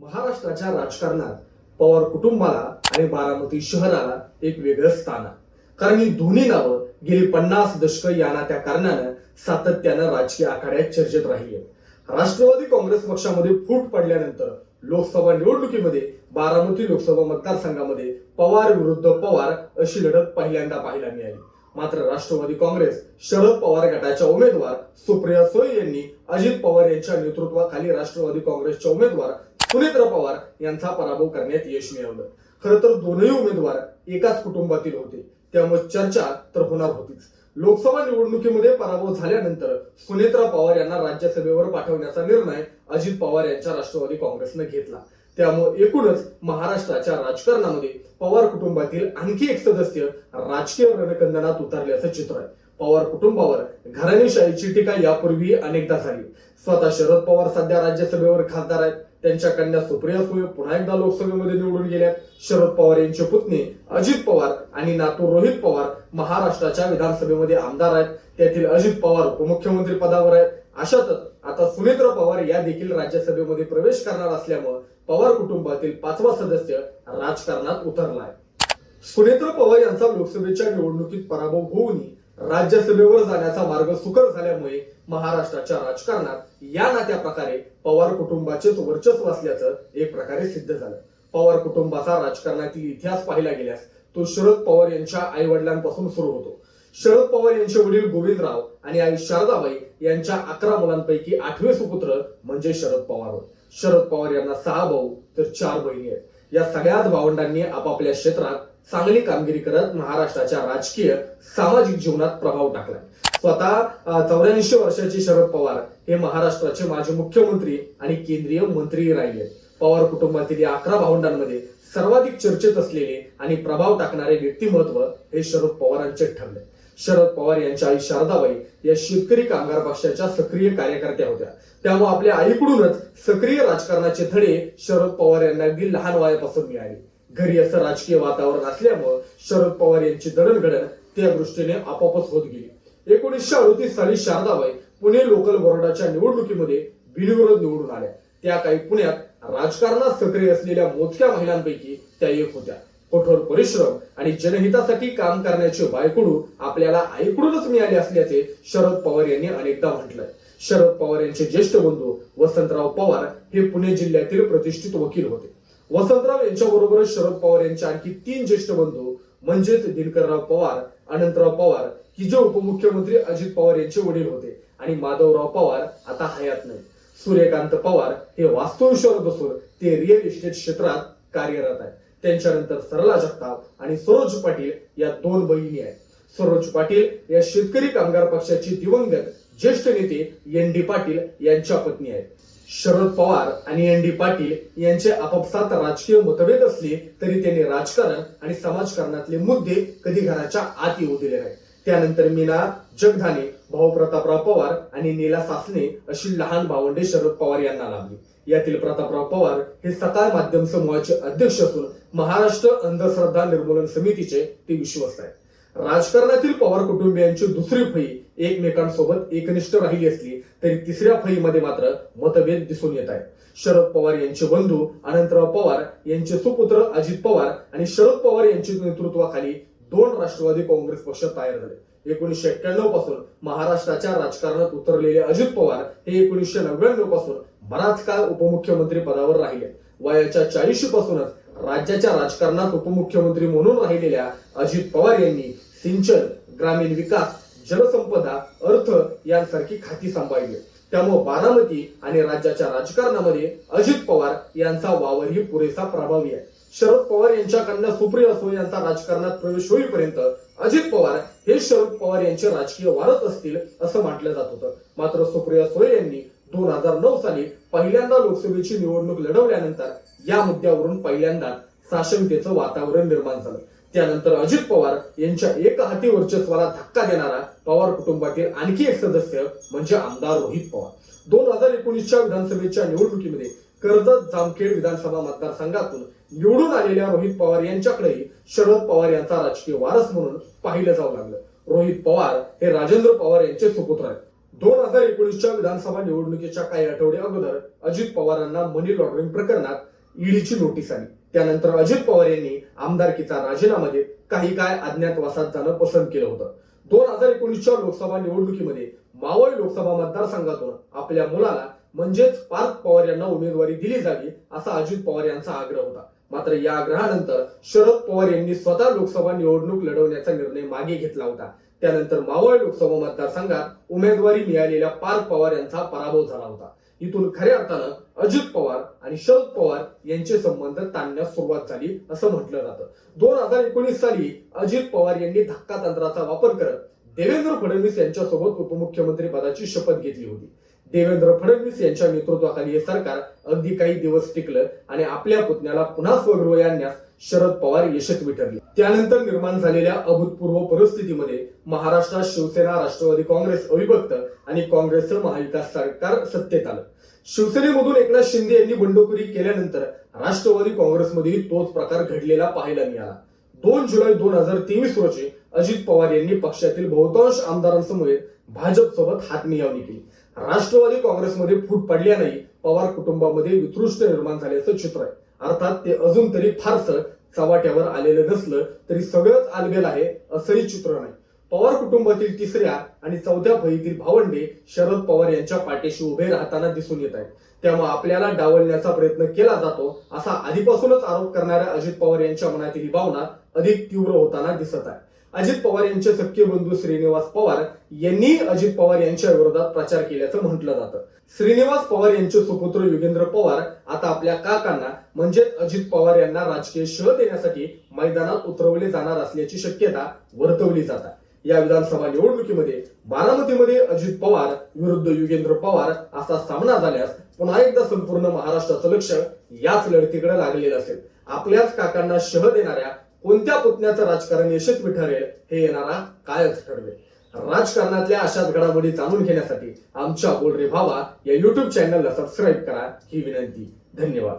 महाराष्ट्राच्या राजकारणात पवार कुटुंबाला आणि बारामती शहराला एक वेगळं स्थान आहे. कारण ही दोन्ही नावं गेली पन्नास दशक यांना त्या कारणानं सातत्यानं राजकीय आखाड्यात चर्चेत राहिली आहेत. राष्ट्रवादी काँग्रेस पक्षामध्ये फूट पडल्यानंतर लोकसभा निवडणुकीमध्ये बारामती लोकसभा मतदारसंघामध्ये पवार विरुद्ध पवार अशी लढत पहिल्यांदा पाहायला मिळाली. मात्र राष्ट्रवादी काँग्रेस शरद पवार गटाच्या उमेदवार सुप्रिया सोय यांनी अजित पवार यांच्या नेतृत्वाखाली राष्ट्रवादी काँग्रेसच्या उमेदवार सुनेत्र पवार यांचा पराभव करण्यात यश मिळवलं. खरं तर दोनही उमेदवार एकाच कुटुंबातील होते. त्यामुळे चर्चा तर होणार होतीच. लोकसभा निवडणुकीमध्ये पराभव झाल्यानंतर सुनेत्रा पवार यांना राज्यसभेवर पाठवण्याचा निर्णय अजित पवार यांच्या राष्ट्रवादी काँग्रेसनं घेतला. त्यामुळे एकूणच महाराष्ट्राच्या राजकारणामध्ये पवार कुटुंबातील आणखी एक सदस्य राजकीय रणकंदनात उतरल्याचं चित्र आहे. पवार कुटुंबावर घराणेशाहीची टीका यापूर्वी अनेकदा झाली. स्वतः शरद पवार सध्या राज्यसभेवर खासदार आहेत. त्यांच्या कन्या सुप्रिया सुळे पुन्हा एकदा लोकसभेमध्ये निवडून गेल्या शरद पवार यांचे पुतणे अजित पवार आणि नातू रोहित पवार महाराष्ट्राच्या विधानसभेमध्ये आमदार आहेत. त्यातील अजित पवार उपमुख्यमंत्री पदावर आहेत. अशातच आता सुनेत्र पवार या देखील राज्यसभेमध्ये प्रवेश करणार असल्यामुळे पवार कुटुंबातील पाचवा सदस्य राजकारणात उतरला आहे सुनेत्र पवार यांचा लोकसभेच्या निवडणुकीत पराभव होऊनही राज्यसभेवर जाण्याचा मार्ग सुकर झाल्यामुळे महाराष्ट्राच्या राजकारणात या नात्या प्रकारे पवार कुटुंबाचेच वर्चस्व असल्याचं एक प्रकारे सिद्ध झालं. पवार कुटुंबाचा राजकारणातील इतिहास पाहिला गेल्यास तो शरद पवार यांच्या आई वडिलांपासून सुरू होतो. शरद पवार यांचे वडील गोविंदराव आणि आई शारदाबाई यांच्या अकरा मुलांपैकी आठवे सुपुत्र म्हणजे शरद पवार होय. शरद पवार यांना सहा भाऊ तर चार बहिणी आहेत. या सगळ्याच भावंडांनी आपापल्या क्षेत्रात चांगली कामगिरी करत महाराष्ट्राच्या राजकीय सामाजिक जीवनात प्रभाव टाकलाय स्वतः चौऱ्याऐंशी वर्षाचे शरद पवार हे महाराष्ट्राचे माजी मुख्यमंत्री आणि केंद्रीय मंत्री राहिले. पवार कुटुंबातील या अकरा भावंडांमध्ये सर्वाधिक चर्चेत असलेले आणि प्रभाव टाकणारे व्यक्तिमत्व हे शरद पवारांचे ठरले. शरद पवार यांच्या आई शारदाबाई या शेतकरी कामगार पक्षाच्या सक्रिय कार्यकर्त्या होत्या. त्यामुळे आपल्या आईकडूनच सक्रिय राजकारणाचे धडे शरद पवार यांना अगदी लहान वयापासून मिळाले. घरी असं राजकीय वातावरण असल्यामुळं शरद पवार यांची दळणघडण त्या दृष्टीने आपोआपच होत गेली. एकोणीसशे अडतीस साली शारदाबाई पुणे लोकल बोर्डाच्या निवडणुकीमध्ये बिनविरोध निवडून आल्या. त्या काही पुण्यात राजकारणात सक्रिय असलेल्या मोजक्या महिलांपैकी त्या एक होत्या. कठोर परिश्रम आणि जनहितासाठी काम करण्याचे बायकडू आपल्याला आईकडूनच मिळाले असल्याचे शरद पवार यांनी अनेकदा म्हटलंय. शरद पवार यांचे ज्येष्ठ बंधू वसंतराव पवार हे पुणे जिल्ह्यातील प्रतिष्ठित वकील होते. वसंतराव यांच्याबरोबर शरद पवार यांचे आणखी तीन ज्येष्ठ बंधू म्हणजेच दिनकरराव पवार अनंतराव पवार की जे उपमुख्यमंत्री अजित पवार यांचे वडील होते आणि माधवराव पवार आता हयात नाही सूर्यकांत पवार हे वास्तुविश्वर बसून ते रिअल इस्टेट क्षेत्रात कार्यरत आहेत. त्यांच्यानंतर सरला जगताप आणि सरोज पाटील या दोन बहिणी आहेत. सरोज पाटील या शेतकरी कामगार पक्षाचे दिवंगत ज्येष्ठ नेते एन डी पाटील यांच्या पत्नी आहेत. शरद पवार आणि एन डी पाटील यांचे आपापसात राजकीय मतभेद असले तरी त्यांनी राजकारण आणि समाजकारणातले मुद्दे कधी घराच्या आत येऊ दिले नाहीत. त्यानंतर मीना जगधाने भाऊ प्रतापराव पवार आणि नीला सासने अशी लहान भावंडे शरद पवार यांना लाभली. यातील प्रतापराव पवार हे सकाळ माध्यम समूहाचे अध्यक्ष असून महाराष्ट्र अंधश्रद्धा निर्मूलन समितीचे ते विश्वस्त आहेत. राजकारणातील पवार कुटुंबियांची दुसरी फळी एकमेकांसोबत एकनिष्ठ राहिली असली तरी तिसऱ्या फळीमध्ये मात्र मतभेद दिसून येत आहेत. शरद पवार यांचे बंधू अनंतराव पवार यांचे सुपुत्र अजित पवार आणि शरद पवार यांच्या नेतृत्वाखाली दोन राष्ट्रवादी काँग्रेस पक्ष तयार झाले. एकोणीसशे एक्क्याण्णवपासून महाराष्ट्राच्या राजकारणात उतरलेले अजित पवार हे एकोणीसशे नव्याण्णवपासून बराच काळ उपमुख्यमंत्री पदावर राहिले. वयाच्या चाळीशी पासूनच राज्याच्या राजकारणात उपमुख्यमंत्री म्हणून राहिलेल्या अजित पवार यांनी सिंचन ग्रामीण विकास जलसंपदा अर्थ यांसारखी खाती सांभाळली. त्यामुळे बारामती आणि राज्याच्या राजकारणामध्ये अजित पवार यांचा वावरही पुरेसा प्रभावी आहे. शरद पवार यांच्या कन्या सुप्रिया सुळे यांचा राजकारणात प्रवेश होईपर्यंत अजित पवार हे शरद पवार यांचे राजकीय वारस असतील असं म्हटलं जात होतं. मात्र सुप्रिया सुळे यांनी दोन हजार नऊ साली पहिल्यांदा लोकसभेची निवडणूक लढवल्यानंतर या मुद्द्यावरून पहिल्यांदा साशंकतेचं वातावरण निर्माण झालं. त्यानंतर अजित पवार यांच्या एक हाती वर्चस्वाला धक्का देणारा पवार कुटुंबातील आणखी एक सदस्य म्हणजे आमदार रोहित पवार. दोन हजार एकोणीसच्या विधानसभेच्या निवडणुकीमध्ये कर्जत जामखेड विधानसभा मतदारसंघातून निवडून आलेल्या रोहित पवार यांच्याकडेही शरद पवार यांचा राजकीय वारस म्हणून पाहिलं जाऊ लागलं. रोहित पवार हे राजेंद्र पवार यांचे सुपुत्र आहेत. दोन हजार एकोणीसच्या विधानसभा निवडणुकीच्या काही आठवडे अगोदर अजित पवारांना मनी लॉन्ड्रिंग प्रकरणात ईडीची नोटीस आली. त्यानंतर अजित पवार यांनी आमदारकीचा राजीनामा देत काही काय अज्ञातवासात जाणं पसंत केलं होतं. दोन हजार एकोणीसच्या लोकसभा निवडणुकीमध्ये मावळ लोकसभा मतदारसंघातून आपल्या मुलाला म्हणजेच पार्थ पवार यांना उमेदवारी दिली जावी असा अजित पवार यांचा आग्रह होता. मात्र या आग्रहानंतर शरद पवार यांनी स्वतः लोकसभा निवडणूक लढवण्याचा निर्णय मागे घेतला होता. त्यानंतर मावळ लोकसभा मतदारसंघात उमेदवारी मिळालेल्या पार्थ पवार यांचा पराभव झाला होता. इथून खऱ्या अर्थानं अजित पवार आणि शरद पवार यांचे संबंध ताणण्यास सुरुवात झाली असं म्हटलं जातं. दोन हजार एकोणीस साली अजित पवार यांनी धक्का तंत्राचा वापर करत देवेंद्र फडणवीस यांच्यासोबत उपमुख्यमंत्री पदाची शपथ घेतली होती. देवेंद्र फडणवीस यांच्या नेतृत्वाखाली हे सरकार अगदी काही दिवस टिकलं आणि आपल्या पुतण्याला पुन्हा स्वगृह आणण्यास शरद पवार यशस्वी ठरले. त्यानंतर निर्माण झालेल्या अभूतपूर्व परिस्थितीमध्ये महाराष्ट्रात शिवसेना राष्ट्रवादी काँग्रेस अविभक्त आणि काँग्रेसचं महाविकास सरकार सत्तेत आलं. शिवसेनेमधून एकनाथ शिंदे यांनी बंडखोरी केल्यानंतर राष्ट्रवादी काँग्रेसमध्येही तोच प्रकार घडलेला पाहायला मिळाला. दोन जुलै दोन हजार तेवीस रोजी अजित पवार यांनी पक्षातील बहुतांश आमदारांसमोर भाजप सोबत केली. राष्ट्रवादी काँग्रेसमध्ये फूट पडल्याने पवार कुटुंबामध्ये वितृष्ट निर्माण झाल्याचं चित्र आहे. अर्थात ते अजून तरी फारसं चव्हाट्यावर आलेलं नसलं तरी सगळंच आलबेल आहे असंही चित्र नाही. पवार कुटुंबातील तिसऱ्या आणि चौथ्या फळीतील भावंडे शरद पवार यांच्या पाठीशी उभे राहताना दिसून येत आहेत. त्यामुळे आपल्याला डावलण्याचा प्रयत्न केला जातो असा आधीपासूनच आरोप करणाऱ्या अजित पवार यांच्या मनातील भावना अधिक तीव्र होताना दिसत आहे. अजित पवार यांचे सख्खे बंधू श्रीनिवास पवार यांनी अजित पवार यांच्या विरोधात प्रचार केल्याचं म्हटलं जातं. श्रीनिवास पवार यांचे सुपुत्र युगेंद्र पवार आता आपल्या काकांना म्हणजेच अजित पवार यांना राजकीय शह देण्यासाठी मैदानात उतरवले जाणार असल्याची शक्यता वर्तवली जात. या विधानसभा निवडणुकीमध्ये बारामतीमध्ये अजित पवार विरुद्ध युगेंद्र पवार असा सामना झाल्यास पुन्हा एकदा संपूर्ण महाराष्ट्राचं लक्ष याच लढतीकडे लागलेलं असेल. आपल्याच काकांना शह देणाऱ्या कोणत्या पुतण्याचं राजकारण यशस्वी ठरेल हे येणारा कायच ठरवेल. राजकारणातल्या अशाच घडामोडी जाणून घेण्यासाठी आमच्या बोल रे भावा या युट्यूब चॅनलला सबस्क्राईब करा. ही विनंती. धन्यवाद.